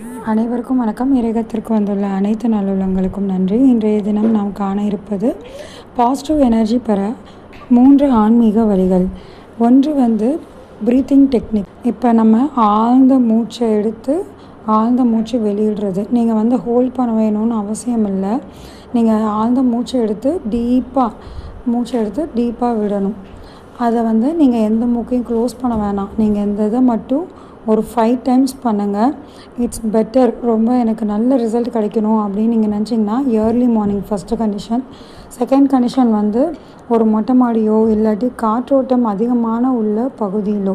அனைவருக்கும் வணக்கம். இறைகத்திற்கு வந்துள்ள அனைத்து நல்லுள்ளங்களுக்கும் நன்றி. இன்றைய தினம் நாம் காண இருப்பது பாசிட்டிவ் எனர்ஜி பெற மூன்று ஆன்மீக வழிகள். ஒன்று வந்து ப்ரீத்திங் டெக்னிக் இப்போ நம்ம ஆழ்ந்த மூச்சை எடுத்து ஆழ்ந்த மூச்சு வெளியிடுறது. நீங்கள் வந்து ஹோல்ட் பண்ண வேணும்னு அவசியம் இல்லை. நீங்கள் ஆழ்ந்த மூச்சை எடுத்து டீப்பாக மூச்சை எடுத்து டீப்பாக விடணும். அதை வந்து நீங்கள் எந்த மூக்கையும் க்ளோஸ் பண்ண வேணாம். நீங்கள் எந்த இதை மட்டும் ஒரு ஃபைவ் டைம்ஸ் பண்ணுங்கள் இட்ஸ் பெட்டர் ரொம்ப எனக்கு நல்ல ரிசல்ட் கிடைக்கணும் அப்படின்னு நீங்கள் நினச்சிங்கன்னா early morning first condition second condition வந்து ஒரு மொட்டை மாடியோ இல்லாட்டி காற்றோட்டம் அதிகமான உள்ள பகுதியிலோ.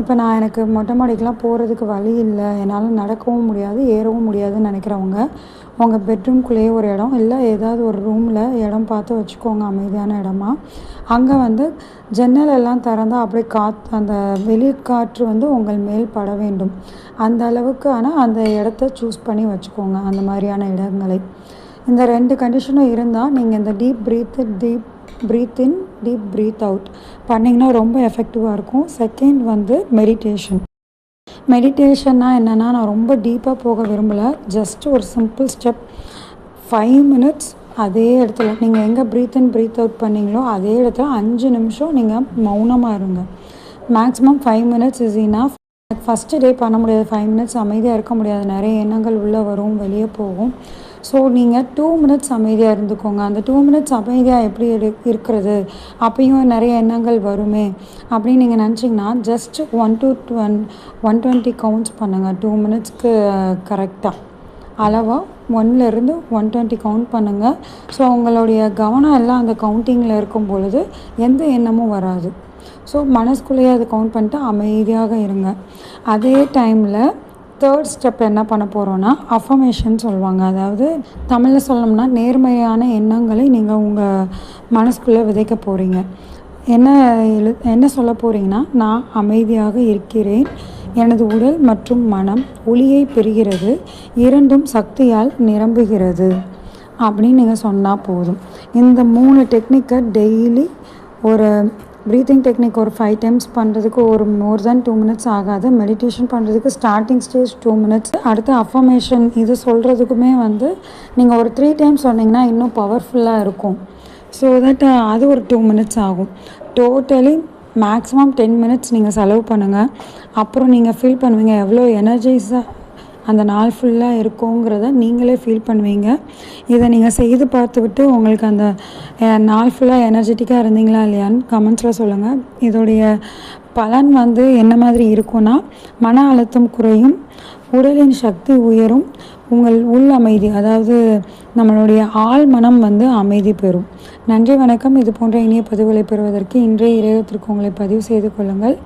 இப்போ நான் எனக்கு மொட்டை மாடிக்கெலாம் போகிறதுக்கு வழி இல்லை. என்னால் நடக்கவும் முடியாது ஏறவும் முடியாதுன்னு நினைக்கிறவங்க உங்கள் பெட்ரூம்குள்ளேயே ஒரு இடம் இல்லை ஏதாவது ஒரு ரூமில் இடம் பார்த்து வச்சுக்கோங்க அமைதியான இடமா. அங்கே வந்து ஜன்னல் எல்லாம் திறந்தால் அப்படியே காத் அந்த வெளிக்காற்று வந்து உங்கள் மேல் பட வேண்டும். அந்த அளவுக்கு ஆனால் அந்த இடத்த சூஸ் பண்ணி வச்சுக்கோங்க அந்த மாதிரியான இடங்களை. இந்த ரெண்டு கண்டிஷனும் இருந்தால் நீங்கள் இந்த deep breath deep breath in deep breath out பண்ணிங்கன்னா ரொம்ப எஃபெக்டிவாக இருக்கும். செகண்ட் வந்து மெடிடேஷன் மெடிடேஷன்னா என்னென்னா நான் ரொம்ப டீப்பாக போக விரும்பலை. ஜஸ்ட் ஒரு சிம்பிள் ஸ்டெப் ஃபைவ் மினிட்ஸ் அதே இடத்துல. நீங்கள் எங்கே ப்ரீத் இன் ப்ரீத் அவுட் பண்ணீங்களோ அதே இடத்துல அஞ்சு நிமிஷம் நீங்கள் மௌனமாக இருங்க. Maximum five minutes is enough first day பண்ண முடியாது. ஃபைவ் மினிட்ஸ் அமைதியாக இருக்க முடியாது. நிறைய எண்ணங்கள் உள்ளே வரும் வெளியே போகும். ஸோ நீங்கள் டூ மினிட்ஸ் அமைதியாக இருந்துக்கோங்க. அந்த டூ மினிட்ஸ் அமைதியாக எப்படி இரு இருக்கிறது? அப்பயும் நிறைய எண்ணங்கள் வருமே. அப்படின்னு நீங்கள் நினச்சிங்கன்னா just one two one one twenty counts பண்ணுங்கள் டூ மினிட்ஸ்க்கு கரெக்டாக அளவாக ஒன்லேருந்து ஒன் டுவெண்ட்டி கவுண்ட் பண்ணுங்கள் ஸோ உங்களுடைய கவனம் எல்லாம் அந்த கவுண்டிங்கில் இருக்கும் பொழுது எந்த எண்ணமும் வராது. ஸோ மனசுக்குள்ளேயே அதை கவுண்ட் பண்ணிட்டு அமைதியாக இருங்க. அதே டைமில் தேர்ட் ஸ்டெப் என்ன பண்ண போகிறோன்னா அஃபர்மேஷன் சொல்லுவாங்க. அதாவது தமிழில் சொல்லணும்னா நேர்மையான எண்ணங்களை நீங்கள் உங்கள் மனசுக்குள்ளே விதைக்க போகிறீங்க என்ன எழு என்ன சொல்ல போகிறீங்கன்னா நான் அமைதியாக இருக்கிறேன். எனது உடல் மற்றும் மனம் ஒளியை பெறுகிறது. இரண்டும் சக்தியால் நிரம்புகிறது. அப்படின்னு நீங்கள் சொன்னால் போதும். இந்த மூணு டெக்னிக்கை டெய்லி ஒரு ப்ரீத்திங் டெக்னிக் ஒரு ஃபைவ் டைம்ஸ் பண்ணுறதுக்கு ஒரு மோர் தேன் டூ மினிட்ஸ் ஆகாது. மெடிடேஷன் பண்ணுறதுக்கு ஸ்டார்டிங் ஸ்டேஜ் டூ மினிட்ஸ் அடுத்து அஃபர்மேஷன் இது சொல்கிறதுக்குமே வந்து நீங்கள் ஒரு த்ரீ டைம்ஸ் சொன்னீங்கன்னா இன்னும் பவர்ஃபுல்லாக இருக்கும். ஸோ தட் uh, அது ஒரு டூ மினிட்ஸ் ஆகும். டோட்டலி மேக்ஸிமம் டென் மினிட்ஸ் நீங்கள் செலவு பண்ணுங்கள் அப்புறம் நீங்கள் ஃபீல் பண்ணுவீங்க எவ்வளோ எனர்ஜைஸாக அந்த நாள் ஃபுல்லாக இருக்குங்கிறத நீங்களே ஃபீல் பண்ணுவீங்க. இதை நீங்கள் செய்து பார்த்துவிட்டு உங்களுக்கு அந்த நாள் ஃபுல்லாக எனர்ஜெட்டிக்காக இருந்தீங்களா இல்லையான்னு கமெண்ட்ஸில் சொல்லுங்கள் இதோடைய பலன் வந்து என்ன மாதிரி இருக்கும்னா மன அழுத்தம் குறையும் உடலின் சக்தி உயரும் உங்கள் உள் அமைதி அதாவது நம்மளுடைய ஆள் மனம் வந்து அமைதி பெறும். நன்றி வணக்கம். இது போன்ற இனிய பதிவுகளை பெறுவதற்கு இன்றைய இறைவத்திற்கு உங்களை பதிவு செய்து கொள்ளுங்கள்.